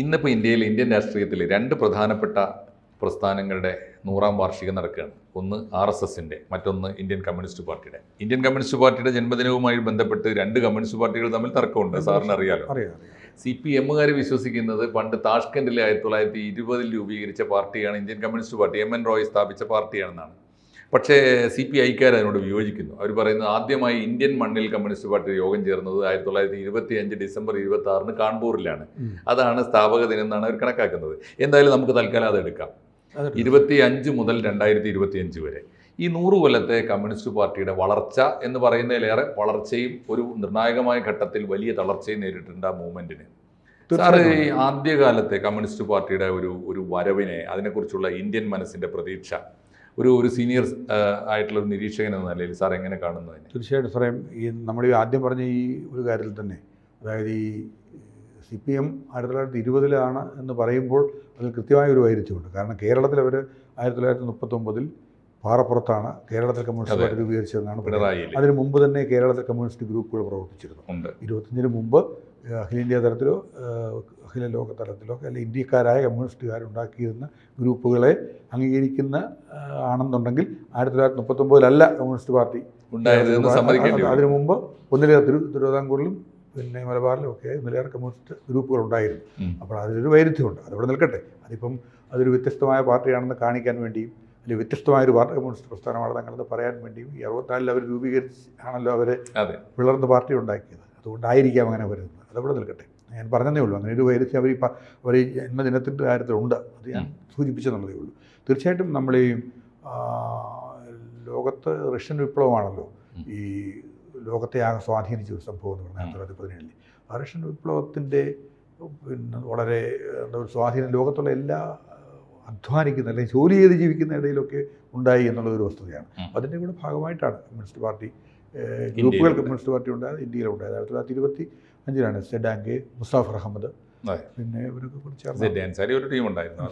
ഇന്നിപ്പോൾ ഇന്ത്യയിൽ ഇന്ത്യൻ രാഷ്ട്രീയത്തിൽ രണ്ട് പ്രധാനപ്പെട്ട പ്രസ്ഥാനങ്ങളുടെ നൂറാം വാർഷികം നടക്കുകയാണ്. ഒന്ന് ആർ എസ് എസിന്റെ മറ്റൊന്ന് ഇന്ത്യൻ കമ്മ്യൂണിസ്റ്റ് പാർട്ടിയുടെ. ഇന്ത്യൻ കമ്മ്യൂണിസ്റ്റ് പാർട്ടിയുടെ ജന്മദിനവുമായി ബന്ധപ്പെട്ട് രണ്ട് കമ്മ്യൂണിസ്റ്റ് പാർട്ടികൾ തമ്മിൽ തർക്കമുണ്ട് സാറിന് അറിയാലോ? അറിയാം അറിയാം. സി പി എമ്മുകാർ വിശ്വസിക്കുന്നത് പണ്ട് താഷ്കൻഡിലെ ആയിരത്തി തൊള്ളായിരത്തി ഇരുപതിൽ രൂപീകരിച്ച പാർട്ടിയാണ് Indian communist party. M N Roy സ്ഥാപിച്ച പാർട്ടിയാണെന്നാണ്. പക്ഷേ സി പി ഐക്കാർ അതിനോട് വിയോജിക്കുന്നു. അവർ പറയുന്നത് ആദ്യമായി ഇന്ത്യൻ മണ്ണിൽ കമ്മ്യൂണിസ്റ്റ് പാർട്ടി യോഗം ചേർന്നത് ആയിരത്തി തൊള്ളായിരത്തി ഇരുപത്തി അഞ്ച് ഡിസംബർ ഇരുപത്തി ആറിന് കാൺപൂരിലാണ് അതാണ് സ്ഥാപക ദിനം എന്നാണ് അവർ കണക്കാക്കുന്നത്. എന്തായാലും നമുക്ക് തൽക്കാലം അത് എടുക്കാം. ഇരുപത്തി അഞ്ച് മുതൽ രണ്ടായിരത്തി ഇരുപത്തി അഞ്ച് വരെ. ഈ നൂറ് കൊല്ലത്തെ കമ്മ്യൂണിസ്റ്റ് പാർട്ടിയുടെ വളർച്ച എന്ന് പറയുന്നതിലേറെ വളർച്ചയും ഒരു നിർണായകമായ ഘട്ടത്തിൽ വലിയ തളർച്ചയും നേരിട്ടുണ്ട് ആ മൂവ്മെന്റിന്. സാറ് ഈ ആദ്യകാലത്തെ കമ്മ്യൂണിസ്റ്റ് പാർട്ടിയുടെ ഒരു ഒരു വരവിനെ അതിനെക്കുറിച്ചുള്ള ഇന്ത്യൻ മനസ്സിന്റെ പ്രതീക്ഷ ഒരു ഒരു സീനിയർ ആയിട്ടുള്ള ഒരു നിരീക്ഷകൻ എന്ന നിലയിൽ സാർ എങ്ങനെ കാണുന്നു അതിനെ? തീർച്ചയായിട്ടും സാറേ ഈ നമ്മൾ ഈ ആദ്യം പറഞ്ഞ ഈ ഒരു കാര്യത്തിൽ തന്നെ അതായത് ഈ സി പി എം ആയിരത്തി തൊള്ളായിരത്തി ഇരുപതിലാണ് എന്ന് പറയുമ്പോൾ അതിൽ കൃത്യമായ ഒരു വൈരുദ്ധ്യമുണ്ട്. കാരണം കേരളത്തിൽ അവർ ആയിരത്തി തൊള്ളായിരത്തി മുപ്പത്തൊമ്പതിൽ പാറപ്പുറത്താണ് കേരളത്തിൽ കമ്മ്യൂണിസ്റ്റ് പാർട്ടി രൂപീകരിച്ചതെന്നാണ്. പിണറായിയിൽ അതിന് മുമ്പ് തന്നെ കേരളത്തിൽ കമ്മ്യൂണിസ്റ്റ് ഗ്രൂപ്പുകൾ പ്രവർത്തിച്ചിരുന്നു. ഇരുപത്തഞ്ചിന് മുമ്പ് അഖിലേന്ത്യാ തലത്തിലോ അഖില ലോക തലത്തിലോ അല്ലെ ഇന്ത്യക്കാരായ കമ്മ്യൂണിസ്റ്റുകാരുണ്ടാക്കിയിരുന്ന ഗ്രൂപ്പുകളെ അംഗീകരിക്കുന്ന ആണെന്നുണ്ടെങ്കിൽ ആയിരത്തി തൊള്ളായിരത്തി മുപ്പത്തൊമ്പതിലല്ല കമ്മ്യൂണിസ്റ്റ് പാർട്ടി അതിനു മുമ്പ് ഒന്നിലേറെ തിരു തിരുവിതാംകൂറിലും പിന്നെ മലബാറിലും ഒക്കെ ഒന്നിലേറെ കമ്മ്യൂണിസ്റ്റ് ഗ്രൂപ്പുകൾ ഉണ്ടായിരുന്നു. അപ്പോൾ അതിലൊരു വൈരുദ്ധ്യമുണ്ട്. അതിവിടെ നിൽക്കട്ടെ. അതിപ്പം അതൊരു വ്യത്യസ്തമായ പാർട്ടിയാണെന്ന് കാണിക്കാൻ വേണ്ടിയും അല്ലെങ്കിൽ വ്യത്യസ്തമായ ഒരു പാർട്ടി കമ്മ്യൂണിസ്റ്റ് പ്രസ്ഥാനമാണ് തങ്ങളെന്ന് പറയാൻ വേണ്ടിയും ഈ അറുപത്തിനാലിൽ അവർ രൂപീകരിച്ച് ആണല്ലോ അവരെ പിളർന്ന പാർട്ടി ഉണ്ടാക്കിയത്. അതുകൊണ്ടായിരിക്കാം അങ്ങനെ വരുന്നത്. അതവിടെ നിൽക്കട്ടെ. ഞാൻ പറഞ്ഞതേ ഉള്ളൂ. അങ്ങനെ ഒരു വൈരസ് അവർ അവർ ഈ ജന്മദിനത്തിന്റെ കാര്യത്തിലുണ്ട്. അത് ഞാൻ സൂചിപ്പിച്ചെന്നുള്ളതേ ഉള്ളൂ. തീർച്ചയായിട്ടും നമ്മൾ ഈ ലോകത്ത് റഷ്യൻ വിപ്ലവമാണല്ലോ ഈ ലോകത്തെ ആകെ സ്വാധീനിച്ച ഒരു സംഭവം എന്ന് പറഞ്ഞാൽ ആയിരത്തി തൊള്ളായിരത്തി പതിനേഴിൽ ആ റഷ്യൻ വിപ്ലവത്തിന്റെ പിന്നെ വളരെ എന്താ ഒരു സ്വാധീനം ലോകത്തുള്ള എല്ലാ അധ്വാനിക്കുന്ന അല്ലെങ്കിൽ ജോലി ചെയ്ത് ജീവിക്കുന്ന ഇടയിലൊക്കെ ഉണ്ടായി എന്നുള്ള ഒരു വസ്തുതയാണ്. അതിന്റെ കൂടെ ഭാഗമായിട്ടാണ് കമ്മ്യൂണിസ്റ്റ് പാർട്ടി. ഗ്രൂപ്പുകൾ കമ്മ്യൂണിസ്റ്റ് പാർട്ടി ഉണ്ടായത് ഇന്ത്യയിലുണ്ടായത് ആയിരത്തി തൊള്ളായിരത്തി ഇരുപത്തി അഞ്ചിലാണ് സെഡാങ്കെ മുസ്താഫ് അഹമ്മദ്. പിന്നെ ഇവരൊക്കെ കൂടി ചേർന്ന് ഒരു ടീം ഉണ്ടായിരുന്നു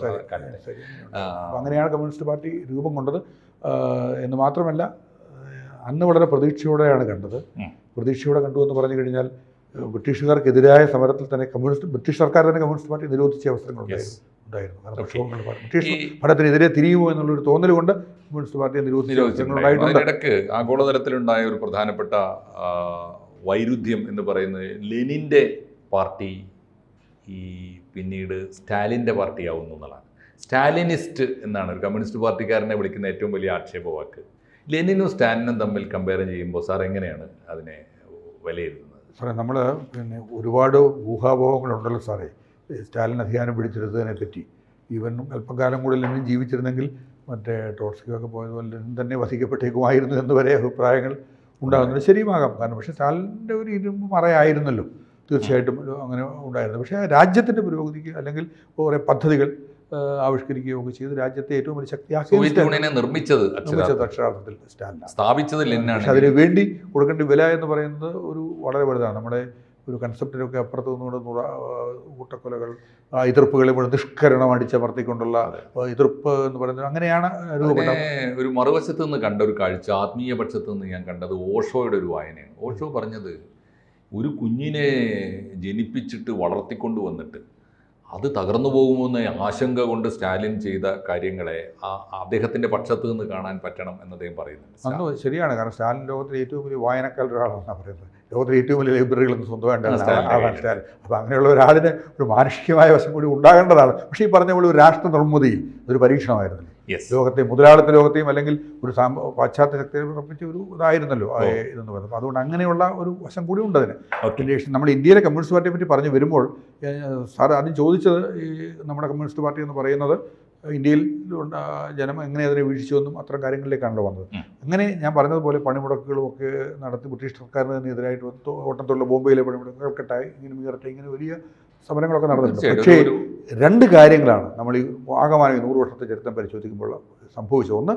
അങ്ങനെയാണ് കമ്മ്യൂണിസ്റ്റ് പാർട്ടി രൂപം കൊണ്ടത്. എന്ന് മാത്രമല്ല അന്ന് വളരെ പ്രതീക്ഷയോടെയാണ് കണ്ടത്. പ്രതീക്ഷയോടെ കണ്ടു എന്ന് പറഞ്ഞു കഴിഞ്ഞാൽ ബ്രിട്ടീഷുകാർക്കെതിരായ സമരത്തിൽ തന്നെ കമ്മ്യൂണിസ്റ്റ് ബ്രിട്ടീഷ് സർക്കാർ തന്നെ കമ്മ്യൂണിസ്റ്റ് പാർട്ടി നിരോധിച്ച അവസരങ്ങളുണ്ടായിരുന്നു. ഉണ്ടായിരുന്നു. കാരണം. പ്രക്ഷോഭങ്ങൾ ബ്രിട്ടീഷ് ഭരണത്തിനെതിരെ തിരിയുമോ എന്നുള്ളൊരു തോന്നൽ കൊണ്ട് കമ്മ്യൂണിസ്റ്റ് പാർട്ടിയെ നിരോധിച്ചിട്ടുണ്ട്. ആഗോളതലത്തിലുണ്ടായ ഒരു പ്രധാനപ്പെട്ട വൈരുദ്ധ്യം എന്ന് പറയുന്നത് ലെനിന്റെ പാർട്ടി ഈ പിന്നീട് സ്റ്റാലിന്റെ പാർട്ടിയാവുന്നു എന്നുള്ളതാണ്. സ്റ്റാലിനിസ്റ്റ് എന്നാണ് ഒരു കമ്മ്യൂണിസ്റ്റ് പാർട്ടിക്കാരനെ വിളിക്കുന്ന ഏറ്റവും വലിയ ആക്ഷേപവാക്ക്. ലെനിനും സ്റ്റാലിനും തമ്മിൽ കമ്പയർ ചെയ്യുമ്പോൾ സാർ എങ്ങനെയാണ് അതിനെ വിലയിരുത്തുന്നത്? സാറേ നമ്മൾ പിന്നെ ഒരുപാട് ഊഹാപോഹങ്ങളുണ്ടല്ലോ സാറേ. സ്റ്റാലിൻ അധികാരം പിടിച്ചെടുത്തതിനെ പറ്റി ഈവൻ അല്പകാലം കൂടി ലെനിൻ ജീവിച്ചിരുന്നെങ്കിൽ മറ്റേ ടോട്സ്കിയൊക്കെ പോയതുപോലെ ലെനിൻ തന്നെ വധിക്കപ്പെട്ടേക്കുമായിരുന്നു എന്ന് വരെ അഭിപ്രായങ്ങൾ ഉണ്ടാകുന്നത് ശരിയുമാകാം. കാരണം പക്ഷേ സ്റ്റാലിന്റെ ഒരു ഇരുമ്പ് മറയായിരുന്നല്ലോ. തീർച്ചയായിട്ടും അങ്ങനെ ഉണ്ടായിരുന്നു. പക്ഷേ രാജ്യത്തിന്റെ പുരോഗതിക്ക് അല്ലെങ്കിൽ കുറേ പദ്ധതികൾ ആ, ആവിഷ്കരിക്കുകയോ ഒക്കെ ചെയ്ത് രാജ്യത്തെ ഏറ്റവും വലിയ ശക്തിയാക്കി നിർമ്മിച്ചത് അക്ഷരാർത്ഥത്തിൽ. സ്റ്റാലിൻ സ്ഥാപിച്ചത് അതിന് വേണ്ടി കൊടുക്കേണ്ട വില എന്ന് പറയുന്നത് ഒരു വളരെ വലുതാണ്. നമ്മുടെ ഒരു കൺസെപ്റ്റിനൊക്കെ അപ്പുറത്ത് നിന്നുകൊണ്ട് കൂട്ടക്കൊലകൾ എതിർപ്പുകളെ നിഷ്കരണം അടിച്ചമർത്തിക്കൊണ്ടുള്ള എതിർപ്പ് എന്ന് പറയുന്നത് അങ്ങനെയാണ് ഒരു മറുവശത്ത് നിന്ന് കണ്ട ഒരു കാഴ്ച ആത്മീയ പക്ഷത്ത് നിന്ന് ഞാൻ കണ്ടത് ഓഷോയുടെ ഒരു വായനയാണ്. ഓഷോ പറഞ്ഞത് ഒരു കുഞ്ഞിനെ ജനിപ്പിച്ചിട്ട് വളർത്തിക്കൊണ്ട് വന്നിട്ട് അത് തകർന്നു പോകുമെന്ന ആശങ്ക കൊണ്ട് സ്റ്റാലിൻ ചെയ്ത കാര്യങ്ങളെ ആ അദ്ദേഹത്തിന്റെ പക്ഷത്ത് നിന്ന് കാണാൻ പറ്റണം എന്ന് അദ്ദേഹം പറയുന്നുണ്ട്. ശരിയാണ്. കാരണം സ്റ്റാലിൻ ലോകത്തിലെ ഏറ്റവും വലിയ വായനക്കാരുടെ ഒരാളാണ് പറയുന്നത്. ലോകത്തിലെ ഏറ്റവും വലിയ ലൈബ്രറികളൊന്നും സ്വന്തമായിട്ട് ആ, സ്റ്റാലിന്റെ ആളാണ് കയ്യിലുണ്ട്. സ്റ്റാലിൻ. അപ്പോൾ അങ്ങനെയുള്ള ഒരാളിന് ഒരു മാനുഷികമായ വശം കൂടി ഉണ്ടാകേണ്ടതാണ്. പക്ഷേ ഈ പറഞ്ഞ പോലെ ഒരു രാഷ്ട്ര നിർമ്മിതിയിൽ അതൊരു പരീക്ഷണമായിരുന്നു യെസ് ലോകത്തെ മുതലാളിത്ത ലോകത്തെയും അല്ലെങ്കിൽ ഒരു പാശ്ചാത്യ ശക്തിയെ പ്രവർത്തിച്ച ഒരു ഇതായിരുന്നല്ലോ ഇതെന്ന് പറയുന്നത്. അതുകൊണ്ട് അങ്ങനെയുള്ള ഒരു വശം കൂടി ഉണ്ട് അതിന്. പിന്നെ നമ്മൾ ഇന്ത്യയിലെ കമ്മ്യൂണിസ്റ്റ് പാർട്ടിയെ പറ്റി പറഞ്ഞു വരുമ്പോൾ സാർ ആദ്യം ചോദിച്ചത് ഈ നമ്മുടെ കമ്മ്യൂണിസ്റ്റ് പാർട്ടി എന്ന് പറയുന്നത് ഇന്ത്യയിൽ ജനം എങ്ങനെ അതിനെ വീഴ്ചയൊന്നും അത്തരം കാര്യങ്ങളിലേക്കാണല്ലോ വന്നത്. അങ്ങനെ ഞാൻ പറഞ്ഞതുപോലെ പണിമുടക്കുകളും ഒക്കെ നടത്തി ബ്രിട്ടീഷ് സർക്കാരിന് തന്നെ എതിരായിട്ട് വന്ന് ഓട്ടത്തുള്ള ബോംബെയിലെ പണിമുടക്കുകൾക്കെട്ടായി ഇങ്ങനെ മീറട്ടെ ഇങ്ങനെ വലിയ സമരങ്ങളൊക്കെ നടന്നിട്ടുണ്ട്. പക്ഷേ രണ്ട് കാര്യങ്ങളാണ് നമ്മൾ ഈ ആകമാനം നൂറ് വർഷത്തെ ചരിത്രം പരിശോധിക്കുമ്പോൾ സംഭവിച്ചത്. ഒന്ന്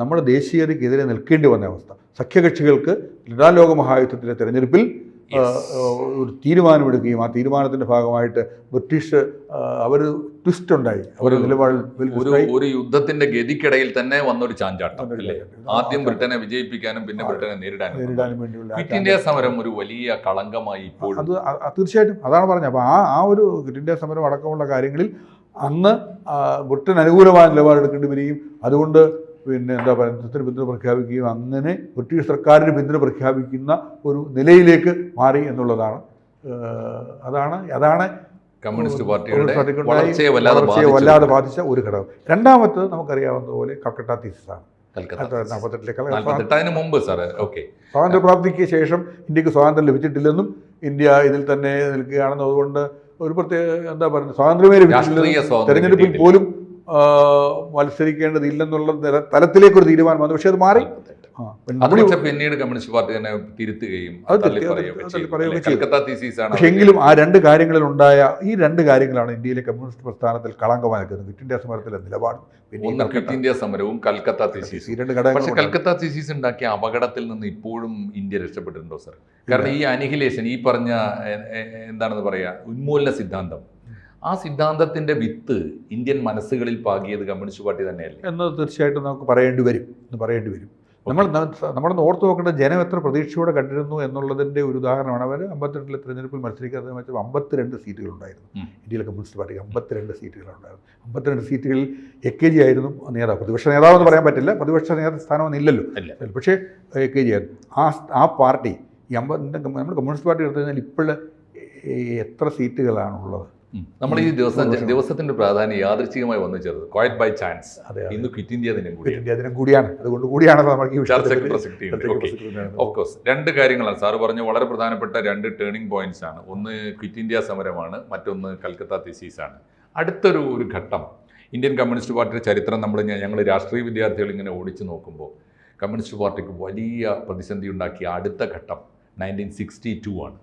നമ്മുടെ ദേശീയതയ്ക്കെതിരെ നിൽക്കേണ്ടി വന്ന അവസ്ഥ. സഖ്യകക്ഷികൾക്ക് രണ്ടാം ലോക മഹായുദ്ധത്തിലെ തെരഞ്ഞെടുപ്പിൽ ഒരു തീരുമാനമെടുക്കുകയും ആ തീരുമാനത്തിന്റെ ഭാഗമായിട്ട് ബ്രിട്ടീഷ് അവർ ട്വിസ്റ്റ് ഉണ്ടായി. അവരുടെ നിലപാടിൽ ഒരു. ഒരു യുദ്ധത്തിന്റെ ഗതിക്കിടയിൽ തന്നെ വന്നൊരു ചാഞ്ചാട്ടം ആദ്യം ബ്രിട്ടനെ വിജയിപ്പിക്കാനും പിന്നെ ബ്രിട്ടനെ നേരിടാനും നേരിടാനും വേണ്ടിയുള്ള ക്വിറ്റ് ഇന്ത്യ സമരം ഒരു വലിയ കളങ്കമായി ഇപ്പോൾ അത് തീർച്ചയായിട്ടും അതാണ് പറഞ്ഞത്. അപ്പോൾ ആ ആ ഒരു ക്വിറ്റ് ഇന്ത്യ സമരം അടക്കമുള്ള കാര്യങ്ങളിൽ അന്ന് ബ്രിട്ടൻ അനുകൂലമായ നിലപാടെടുക്കേണ്ടി വരികയും അതുകൊണ്ട് പിന്നെ എന്താ പറയുക പിന്തുണ പ്രഖ്യാപിക്കുകയും അങ്ങനെ ബ്രിട്ടീഷ് സർക്കാരിന് പിന്തുണ പ്രഖ്യാപിക്കുന്ന ഒരു നിലയിലേക്ക് മാറി എന്നുള്ളതാണ്. അതാണ് അതാണ് കമ്മ്യൂണിസ്റ്റ് പാർട്ടിയുടെ വളർച്ചയെ വല്ലാതെ ബാധിച്ചു. ഒരു ഘടകം. രണ്ടാമത്തത് നമുക്കറിയാവുന്ന പോലെ കൽക്കട്ട തീസിസാണ് കൽക്കത്ത നാൽപ്പത്തെട്ടിലെ നാൽപ്പത്തെട്ട് അതിന് മുമ്പ് സാറ് ഓക്കെ. സ്വാതന്ത്ര്യപ്രാപ്തിക്ക് ശേഷം ഇന്ത്യയ്ക്ക് സ്വാതന്ത്ര്യം ലഭിച്ചിട്ടില്ലെന്നും ഇന്ത്യ ഇതിൽ തന്നെ നിൽക്കുകയാണെന്നും അതുകൊണ്ട് ഒരു പ്രത്യേക എന്താ പറയുക സ്വാതന്ത്ര്യമേ ലഭിച്ചിട്ടില്ല തെരഞ്ഞെടുപ്പിൽ പോലും മത്സരിക്കേണ്ടതില്ലെന്നുള്ള തല- തലത്തിലേക്ക് ഒരു തീരുമാനം വന്നു. പക്ഷേ അത് മാറി. പിന്നീട് കമ്മ്യൂണിസ്റ്റ് പാർട്ടി തന്നെ തിരുത്തുകയും എങ്കിലും ആ രണ്ട് കാര്യങ്ങളിൽ ഉണ്ടായ ഈ രണ്ട് കാര്യങ്ങളാണ് ഇന്ത്യയിലെ കമ്മ്യൂണിസ്റ്റ് പ്രസ്ഥാനത്തിൽ കളങ്കമായി നിൽക്കുന്നത് ക്വിറ്റ് ഇന്ത്യ സമരത്തിലെ നിലപാട്. ഒന്ന് ക്വിറ്റ് ഇന്ത്യ സമരവും കൽക്കത്ത തീസീസ് ഈ രണ്ട് പക്ഷെ കൽക്കത്ത തീസീസ് ഉണ്ടാക്കിയ അപകടത്തിൽ നിന്ന് ഇപ്പോഴും ഇന്ത്യ രക്ഷപ്പെട്ടിട്ടുണ്ടോ സർ കാരണം ഈ അനിഹിലേഷൻ ഈ പറഞ്ഞ എന്താണെന്ന് പറയാ ഉന്മൂലന സിദ്ധാന്തം. ആ സിദ്ധാന്തത്തിന്റെ വിത്ത് ഇന്ത്യൻ മനസ്സുകളിൽ പാകിയത് കമ്മ്യൂണിസ്റ്റ് പാർട്ടി തന്നെയല്ലേ? എന്ന് തീർച്ചയായിട്ടും നമുക്ക് പറയേണ്ടി വരും എന്ന് പറയേണ്ടി വരും. നമ്മൾ നമ്മൾ ഓർത്ത് നോക്കേണ്ട ജനം എത്ര പ്രതീക്ഷയോടെ കണ്ടിരുന്നു എന്നുള്ളതിന്റെ ഒരു ഉദാഹരണമാണ്. അവർ അമ്പത്തിരണ്ടിലെ തിരഞ്ഞെടുപ്പിൽ മത്സരിക്കാതെ വെച്ചാൽ അമ്പത്തിരണ്ട് സീറ്റുകളുണ്ടായിരുന്നു. ഇന്ത്യയിലെ കമ്മ്യൂണിസ്റ്റ് പാർട്ടിക്ക് അമ്പത്തിരണ്ട് സീറ്റുകളുണ്ടായിരുന്നു. അമ്പത്തിരണ്ട് സീറ്റുകളിൽ എ കെ ജി ആയിരുന്നു നേതാവ്. പ്രതിപക്ഷ നേതാവ് എന്ന് പറയാൻ പറ്റില്ല. പ്രതിപക്ഷ നേതാവ് സ്ഥാനമൊന്നും ഇല്ലല്ലോ അല്ല പക്ഷേ എ കെ ജി ആയിരുന്നു. ആ ആ പാർട്ടി ഈ അമ്പ നമ്മൾ കമ്മ്യൂണിസ്റ്റ് പാർട്ടി എടുത്തു കഴിഞ്ഞാൽ ഇപ്പോൾ എത്ര സീറ്റുകളാണുള്ളത്. നമ്മൾ ഈ ദിവസം ദിവസത്തിന്റെ പ്രാധാന്യം യാദൃച്ഛികമായി വന്നു ചേർന്നത്. ക്വയറ്റ് ബൈ ചാൻസ് ഇന്ന് ക്വിറ്റ് ഇന്ത്യ ദിനം കൂടി ക്വിറ്റ് ഇന്ത്യ ദിനം കൂടിയാണ്. അതുകൊണ്ട് കൂടിയാണ് ഓഫ്കോഴ്സ് രണ്ട് കാര്യങ്ങളാണ്. സാറ് പറഞ്ഞ വളരെ പ്രധാനപ്പെട്ട രണ്ട് ടേണിംഗ് പോയിന്റ്സ് ആണ്. ഒന്ന് ക്വിറ്റ് ഇന്ത്യ സമരമാണ്. മറ്റൊന്ന് കൽക്കത്ത തിസീസ് ആണ്. അടുത്തൊരു ഒരു ഘട്ടം. ഇന്ത്യൻ കമ്മ്യൂണിസ്റ്റ് പാർട്ടിയുടെ ചരിത്രം നമ്മൾ ഞങ്ങൾ രാഷ്ട്രീയ വിദ്യാർത്ഥികൾ ഇങ്ങനെ ഓടിച്ചു നോക്കുമ്പോൾ കമ്മ്യൂണിസ്റ്റ് പാർട്ടിക്ക് വലിയ പ്രതിസന്ധി ഉണ്ടാക്കിയ അടുത്ത ഘട്ടം നയന്റീൻ സിക്സ്റ്റി ടു ആണ്.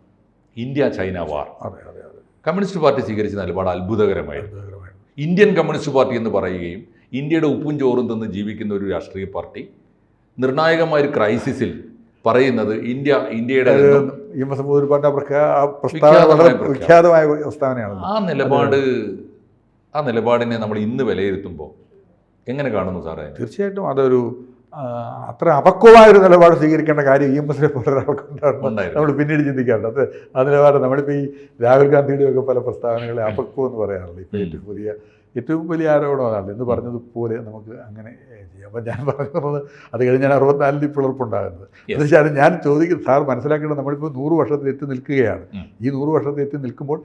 ഇന്ത്യ ചൈന വാർ അതെ അതെ അതെ. കമ്മ്യൂണിസ്റ്റ് പാർട്ടി സ്വീകരിച്ച നിലപാട് അത്ഭുതകരമായിരുന്നു. ഇന്ത്യൻ കമ്മ്യൂണിസ്റ്റ് പാർട്ടി എന്ന് പറയുകയും ഇന്ത്യയുടെ ഉപ്പും ചോറും തന്ന് ജീവിക്കുന്ന ഒരു രാഷ്ട്രീയ പാർട്ടി നിർണായകമായ ഒരു ക്രൈസിസിൽ പറയുന്നത് ഇന്ത്യ ഇന്ത്യയുടെ പ്രസ്താവന വിഖ്യാതമായ വളരെ പ്രഖ്യാപനം. വിഖ്യാതമായ പ്രസ്താവനയാണ് ആ നിലപാട് ആ നിലപാടിനെ നമ്മൾ ഇന്ന് വിലയിരുത്തുമ്പോൾ എങ്ങനെ കാണുന്നു സാറേ തീർച്ചയായിട്ടും അതൊരു അത്ര അപക്വമായ ഒരു നിലപാട് സ്വീകരിക്കേണ്ട കാര്യം ഇ എം എസിനെ പോലെ ഒരാൾക്കുണ്ടായിരുന്നു. നമ്മൾ പിന്നീട് ചിന്തിക്കാറുണ്ട്. അത് ആ നിലപാട് നമ്മളിപ്പോൾ ഈ രാഹുൽ ഗാന്ധിയുടെ ഒക്കെ പല പ്രസ്താവനകളെ അപക്വം എന്ന് പറയാറുണ്ട്. ഇപ്പോൾ ഏറ്റവും പുതിയ ഏറ്റവും വലിയ ആരോപണം അതാണ് എന്ന് പറഞ്ഞതുപോലെ നമുക്ക് അങ്ങനെ ചെയ്യാം. അപ്പം ഞാൻ പറഞ്ഞത് അത് കഴിഞ്ഞ് ഞാൻ അറുപത്തിനാലിൽ പിളർപ്പുണ്ടാകുന്നത് എന്ന് എന്നുവെച്ചാൽ ഞാൻ ചോദിക്കും സാർ മനസ്സിലാക്കേണ്ടത് നമ്മളിപ്പോൾ നൂറ് വർഷത്തിൽ എത്തി നിൽക്കുകയാണ്. ഈ നൂറ് വർഷത്തിൽ എത്തി നിൽക്കുമ്പോൾ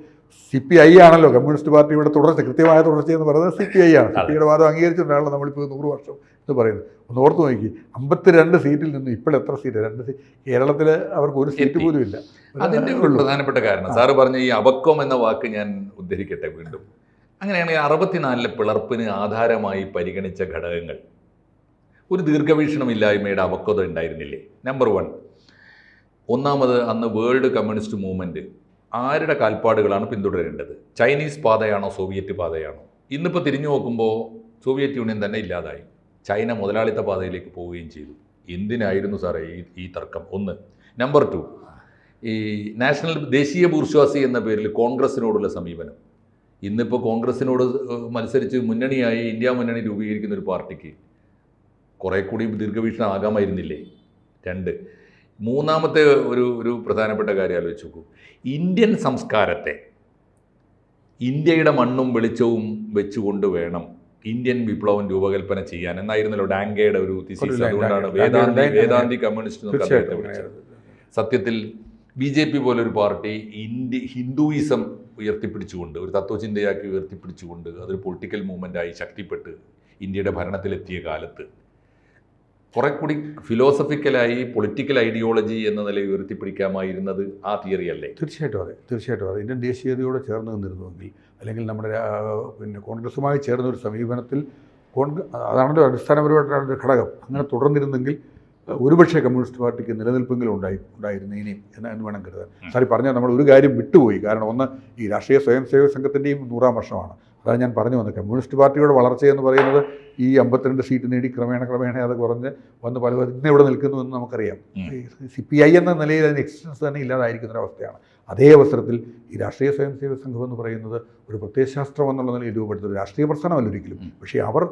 സി പി ഐ ആണല്ലോ കമ്മ്യൂണിസ്റ്റ് പാർട്ടിയുടെ തുടർച്ച കൃത്യമായ തുടർച്ച എന്ന് പറയുന്നത് സി പി ഐ ആണ്. സി പി ഐയുടെ വാദം അംഗീകരിച്ചിട്ടാണല്ലോ നമ്മളിപ്പോൾ നൂറ് വർഷം എന്ന് പറയുന്നത്. ഒന്ന് ഓർത്ത് നോക്കി അമ്പത്തിരണ്ട് സീറ്റിൽ നിന്ന് ഇപ്പോൾ എത്ര സീറ്റ്? രണ്ട് സീറ്റ് കേരളത്തിൽ അവർക്ക് ഒരു സീറ്റ് പോലും ഇല്ല അതിന്റെ ഒരു പ്രധാനപ്പെട്ട കാരണം സാറ് പറഞ്ഞ ഈ അപക്വം എന്ന വാക്ക് ഞാൻ ഉദ്ധരിക്കട്ടെ വീണ്ടും. അങ്ങനെയാണെങ്കിൽ അറുപത്തിനാലിലെ പിളർപ്പിന് ആധാരമായി പരിഗണിച്ച ഘടകങ്ങൾ. ഒരു ദീർഘവീക്ഷണമില്ലായ്മയുടെ അവക്വത ഉണ്ടായിരുന്നില്ലേ? നമ്പർ വൺ ഒന്നാമത് അന്ന് വേൾഡ് കമ്മ്യൂണിസ്റ്റ് മൂവ്മെന്റ് ആരുടെ കാൽപ്പാടുകളാണ് പിന്തുടരേണ്ടത്? ചൈനീസ് പാതയാണോ സോവിയറ്റ് പാതയാണോ? ഇന്നിപ്പോൾ തിരിഞ്ഞു നോക്കുമ്പോൾ സോവിയറ്റ് യൂണിയൻ തന്നെ ഇല്ലാതായി. ചൈന മുതലാളിത്ത പാതയിലേക്ക് പോവുകയും ചെയ്തു. എന്തിനായിരുന്നു സാറേ ഈ ഈ തർക്കം? ഒന്ന്. നമ്പർ ടു ഈ നാഷണൽ ദേശീയ ബൂർഷ്വാസി എന്ന പേരിൽ കോൺഗ്രസിനോടുള്ള സമീപനം. ഇന്നിപ്പോൾ കോൺഗ്രസിനോട് മത്സരിച്ച് മുന്നണിയായി ഇന്ത്യ മുന്നണി രൂപീകരിക്കുന്ന ഒരു പാർട്ടിക്ക് കുറേ കൂടി ദീർഘവീക്ഷണം ആകാമായിരുന്നില്ലേ? രണ്ട്. മൂന്നാമത്തെ ഒരു ഒരു പ്രധാനപ്പെട്ട കാര്യം ആലോചിച്ച് നോക്കൂ. ഇന്ത്യൻ സംസ്കാരത്തെ ഇന്ത്യയുടെ മണ്ണും വെളിച്ചവും വെച്ചുകൊണ്ട് വേണം ഇന്ത്യൻ വിപ്ലവം രൂപകൽപ്പന ചെയ്യാൻ. എന്നായിരുന്നല്ലോ ഡാങ്കയുടെ ഒരു തിസീസ് അതുകൊണ്ടാണ് വേദാന്തി വേദാന്തി കമ്മ്യൂണിസ്റ്റ് എന്നൊക്കെ അദ്ദേഹത്തെ തീർച്ചയായിട്ടും വിളിച്ചത്. സത്യത്തിൽ ബി ജെ പി പോലൊരു പാർട്ടി ഇന്ത്യ ഹിന്ദുയിസം ഉയർത്തിപ്പിടിച്ചുകൊണ്ട് ഒരു തത്വചിന്തയാക്കി ഉയർത്തിപ്പിടിച്ചുകൊണ്ട് അതൊരു പൊളിറ്റിക്കൽ മൂവ്മെന്റായി ശക്തിപ്പെട്ട് ഇന്ത്യയുടെ ഭരണത്തിലെത്തിയ കാലത്ത് കുറെ കൂടി ഫിലോസഫിക്കലായി പൊളിറ്റിക്കൽ ഐഡിയോളജി എന്ന നിലയിൽ ഉയർത്തിപ്പിടിക്കാമായിരുന്നത് ആ തിയറി അല്ലേ? തീർച്ചയായിട്ടും അതെ തീർച്ചയായിട്ടും അതെ. ഇന്ത്യൻ ദേശീയതയോട് ചേർന്ന് നിന്നിരുന്നുവെങ്കിൽ അല്ലെങ്കിൽ നമ്മുടെ പിന്നെ കോൺഗ്രസുമായി ചേർന്ന ഒരു സമീപനത്തിൽ കോൺഗ്രസ് അതാണല്ലോ അടിസ്ഥാനപരമായിട്ടുള്ള ഘടകം. അങ്ങനെ തുടർന്നിരുന്നെങ്കിൽ ഒരുപക്ഷെ കമ്മ്യൂണിസ്റ്റ് പാർട്ടിക്ക് നിലനിൽപ്പെങ്കിലും ഉണ്ടായി ഉണ്ടായിരുന്നേനെയും എന്ന് എന്ന് വേണം കരുതാൻ. സാറി പറഞ്ഞാൽ നമ്മൾ ഒരു കാര്യം വിട്ടുപോയി. കാരണം ഒന്ന് ഈ രാഷ്ട്രീയ സ്വയം സേവക സംഘത്തിന്റെയും നൂറാം വർഷമാണ്. അതാണ് ഞാൻ പറഞ്ഞു വന്നത്. കമ്മ്യൂണിസ്റ്റ് പാർട്ടിയുടെ വളർച്ചയെന്ന് പറയുന്നത് ഈ അമ്പത്തിരണ്ട് സീറ്റ് നേടി ക്രമേണ ക്രമേണ അത് കുറഞ്ഞ് വന്ന് പല ഇന്ന് ഇവിടെ നിൽക്കുന്നു എന്ന് നമുക്കറിയാം. സി പി ഐ എന്ന നിലയിൽ അതിന് എക്സിസ്റ്റൻസ് തന്നെ ഇല്ലാതായിരിക്കുന്ന ഒരവസ്ഥയാണ് അവസ്ഥയാണ്. അതേ അവസരത്തിൽ ഈ രാഷ്ട്രീയ സ്വയം സേവക സംഘം എന്ന് പറയുന്നത് ഒരു പ്രത്യയശാസ്ത്രം എന്നുള്ള നിലയിൽ രൂപപ്പെടുത്തുന്ന ഒരു രാഷ്ട്രീയ പ്രസ്ഥാനമല്ല ഒരിക്കലും. പക്ഷേ അവർ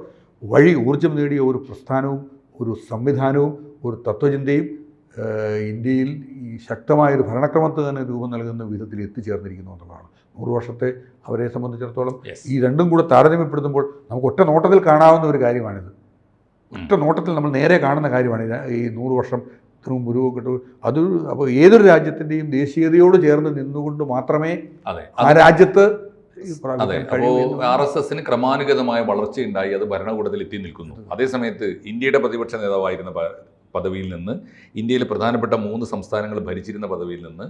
വഴി ഊർജം നേടിയ ഒരു പ്രസ്ഥാനവും ഒരു സംവിധാനവും ഒരു തത്വചിന്തയും ഇന്ത്യയിൽ ഈ ശക്തമായൊരു ഭരണക്രമത്തിന് തന്നെ രൂപം നൽകുന്ന വിധത്തിൽ എത്തിച്ചേർന്നിരിക്കുന്നു എന്നുള്ളതാണ്. നൂറ് വർഷത്തെ അവരെ സംബന്ധിച്ചിടത്തോളം. ഈ രണ്ടും കൂടെ താരതമ്യപ്പെടുത്തുമ്പോൾ നമുക്ക് ഒറ്റ നോട്ടത്തിൽ കാണാവുന്ന ഒരു കാര്യമാണിത്. ഒറ്റ നോട്ടത്തിൽ നമ്മൾ നേരെ കാണുന്ന കാര്യമാണ് ഈ നൂറ് വർഷം ഇത്രയും പുരോഗമിട്ടു അത് അപ്പോൾ ഏതൊരു രാജ്യത്തിന്റെയും ദേശീയതയോട് ചേർന്ന് നിന്നുകൊണ്ട് മാത്രമേ അതെ. ആ രാജ്യത്ത് അതെ. അപ്പോൾ ആർ എസ് എസിന് ക്രമാനുഗതമായ വളർച്ചയുണ്ടായി അത് ഭരണകൂടത്തിൽ എത്തി നിൽക്കുന്നു. അതേസമയത്ത് ഇന്ത്യയുടെ പ്രതിപക്ഷ നേതാവായിരുന്ന പദവിയിൽ നിന്ന് ഇന്ത്യയിലെ പ്രധാനപ്പെട്ട മൂന്ന് സംസ്ഥാനങ്ങൾ ഭരിച്ചിരുന്ന പദവിയിൽ നിന്ന്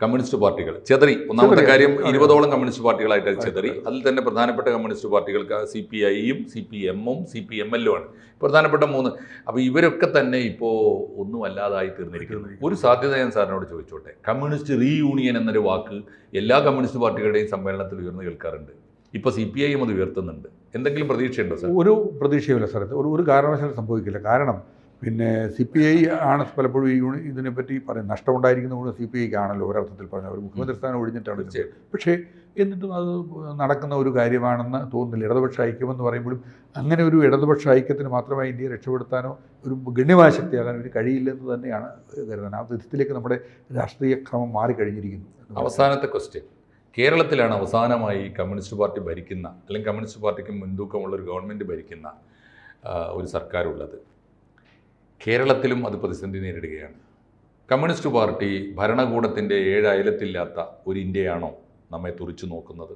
കമ്മ്യൂണിസ്റ്റ് പാർട്ടികൾ ചെതറി. ഒന്നാമത്തെ കാര്യം. ഇരുപതോളം കമ്മ്യൂണിസ്റ്റ് പാർട്ടികളായിട്ട് ചെതറി. അതിൽ തന്നെ പ്രധാനപ്പെട്ട കമ്മ്യൂണിസ്റ്റ് പാർട്ടികൾക്ക് സി പി ഐയും സി പി എമ്മും സി പി എം എല്ലും ആണ് പ്രധാനപ്പെട്ട മൂന്ന്. അപ്പോൾ ഇവരൊക്കെ തന്നെ ഇപ്പോൾ ഒന്നും അല്ലാതായി തീർന്നിരിക്കുന്നു. ഒരു സാധ്യത ഞാൻ സാറിനോട് ചോദിച്ചോട്ടെ. കമ്മ്യൂണിസ്റ്റ് റീയൂണിയൻ എന്നൊരു വാക്ക് എല്ലാ കമ്മ്യൂണിസ്റ്റ് പാർട്ടികളുടെയും സമ്മേളനത്തിൽ ഉയർന്നു കേൾക്കാറുണ്ട്. ഇപ്പോൾ സി പി ഐയും അത് ഉയർത്തുന്നുണ്ട്. എന്തെങ്കിലും പ്രതീക്ഷയുണ്ടോ സാർ? ഒരു പ്രതീക്ഷയുമില്ല സ്ഥലത്ത് ഒരു ഒരു കാരണവശാലും സംഭവിക്കില്ല. കാരണം പിന്നെ സി പി ഐ ആണ് പലപ്പോഴും ഈ യൂണി ഇതിനെപ്പറ്റി പറയും നഷ്ടമുണ്ടായിരിക്കുന്ന കൂടെ സി പി ഐക്ക് ആണല്ലോ ഒരർത്ഥത്തിൽ പറഞ്ഞാൽ ഒരു മുഖ്യമന്ത്രി സ്ഥാനം ഒഴിഞ്ഞിട്ടാണ്. പക്ഷേ എന്നിട്ടും അത് നടക്കുന്ന ഒരു കാര്യമാണെന്ന് തോന്നുന്നില്ല. ഇടതുപക്ഷ ഐക്യമെന്ന് പറയുമ്പോഴും അങ്ങനെ ഒരു ഇടതുപക്ഷ ഐക്യത്തിന് മാത്രമായി ഇന്ത്യയെ രക്ഷപ്പെടുത്താനോ ഒരു ഗണ്യമായ ശക്തിയാകാനോ ഒരു കഴിയില്ലെന്ന് തന്നെയാണ് കരുതാൻ ആ വിധത്തിലേക്ക് നമ്മുടെ രാഷ്ട്രീയ ക്രമം മാറിക്കഴിഞ്ഞിരിക്കുന്നു. അവസാനത്തെ ക്വസ്റ്റ്യൻ കേരളത്തിലാണ് അവസാനമായി കമ്മ്യൂണിസ്റ്റ് പാർട്ടി ഭരിക്കുന്ന അല്ലെങ്കിൽ കമ്മ്യൂണിസ്റ്റ് പാർട്ടിക്ക് മുൻതൂക്കമുള്ള ഒരു ഗവൺമെന്റ് ഭരിക്കുന്ന ഒരു സർക്കാരുള്ളത്. കേരളത്തിലും അത് പ്രതിസന്ധി നേരിടുകയാണ്. കമ്മ്യൂണിസ്റ്റ് പാർട്ടി ഭരണകൂടത്തിന്റെ ഏഴ് അയലത്തില്ലാത്ത ഒരു ഇന്ത്യയാണോ നമ്മെ തുറിച്ചു നോക്കുന്നത്?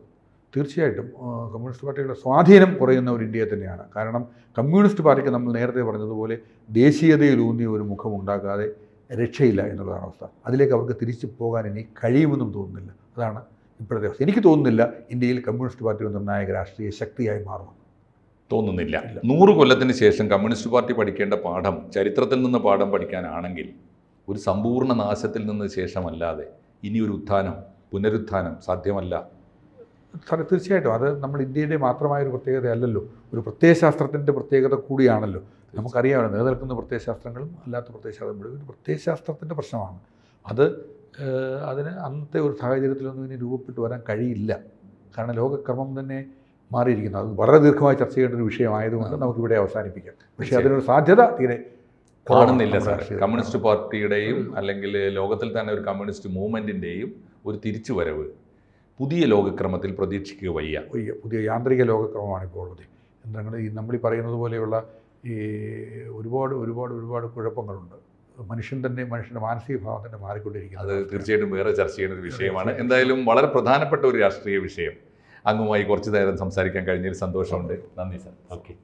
തീർച്ചയായിട്ടും കമ്മ്യൂണിസ്റ്റ് പാർട്ടിയുടെ സ്വാധീനം കുറയുന്ന ഒരു ഇന്ത്യയെ തന്നെയാണ്. കാരണം കമ്മ്യൂണിസ്റ്റ് പാർട്ടിക്ക് നമ്മൾ നേരത്തെ പറഞ്ഞതുപോലെ ദേശീയതയിലൂന്നിയ ഒരു മുഖം ഉണ്ടാകാതെ രക്ഷയില്ല എന്നുള്ളതാണ് അവസ്ഥ. അതിലേക്ക് അവർക്ക് തിരിച്ചു പോകാൻ ഇനി കഴിയുമെന്നും തോന്നുന്നില്ല. അതാണ് ഇപ്പോഴത്തെ അവസ്ഥ. എനിക്ക് തോന്നുന്നില്ല ഇന്ത്യയിൽ കമ്മ്യൂണിസ്റ്റ് പാർട്ടി ഒരു നിർണായക രാഷ്ട്രീയ ശക്തിയായി മാറും. തോന്നുന്നില്ല. നൂറ് കൊല്ലത്തിന് ശേഷം കമ്മ്യൂണിസ്റ്റ് പാർട്ടി പഠിക്കേണ്ട പാഠം ചരിത്രത്തിൽ നിന്ന് പാഠം പഠിക്കാനാണെങ്കിൽ ഒരു സമ്പൂർണ നാശത്തിൽ നിന്ന് ശേഷമല്ലാതെ ഇനി ഒരു ഉത്ഥാനം പുനരുത്ഥാനം സാധ്യമല്ല. തീർച്ചയായിട്ടും. അത് നമ്മൾ ഇന്ത്യയുടെ മാത്രമായ ഒരു പ്രത്യേകതയല്ലല്ലോ. ഒരു പ്രത്യയശാസ്ത്രത്തിന്റെ പ്രത്യേകത കൂടിയാണല്ലോ. നമുക്കറിയാമല്ലോ നിലനിൽക്കുന്ന പ്രത്യയശാസ്ത്രങ്ങളും അല്ലാത്ത പ്രത്യയശാസ്ത്രങ്ങളും ഒരു പ്രത്യയശാസ്ത്രത്തിന്റെ പ്രശ്നമാണ്. അത് അതിന് അന്നത്തെ ഒരു സാഹചര്യത്തിലൊന്നും ഇനി രൂപപ്പെട്ടു വരാൻ കഴിയില്ല. കാരണം ലോകക്രമം തന്നെ മാറിയിരിക്കുന്നു. അത് വളരെ ദീർഘമായി ചർച്ച ചെയ്യേണ്ട ഒരു വിഷയമായതുകൊണ്ട് നമുക്കിവിടെ അവസാനിപ്പിക്കാം. പക്ഷേ അതിനൊരു സാധ്യത തീരെ കാണുന്നില്ല സാർ. കമ്മ്യൂണിസ്റ്റ് പാർട്ടിയുടെയും അല്ലെങ്കിൽ ലോകത്തിൽ തന്നെ ഒരു കമ്മ്യൂണിസ്റ്റ് മൂവ്മെന്റിന്റെയും ഒരു തിരിച്ചുവരവ് പുതിയ ലോകക്രമത്തിൽ പ്രതീക്ഷിക്കുക വയ്യ. വയ്യ. പുതിയ യാന്ത്രിക ലോകക്രമമാണ് ഇപ്പോൾ ഉള്ളത്. എന്താണ് ഈ നമ്മൾ ഈ പറയുന്നത് പോലെയുള്ള ഈ ഒരുപാട് ഒരുപാട് ഒരുപാട് കുഴപ്പങ്ങളുണ്ട്. മനുഷ്യൻ തന്നെ മനുഷ്യന്റെ മാനസിക ഭാവം തന്നെ മാറിക്കൊണ്ടിരിക്കുന്നത് അത് തീർച്ചയായിട്ടും വേറെ ചർച്ച ചെയ്യുന്ന ഒരു വിഷയമാണ്. എന്തായാലും വളരെ പ്രധാനപ്പെട്ട ഒരു രാഷ്ട്രീയ വിഷയം. അങ്ങുമായി കുറച്ച് നേരം സംസാരിക്കാൻ കഴിഞ്ഞൊരു സന്തോഷമുണ്ട്. നന്ദി സാർ. ഓക്കെ.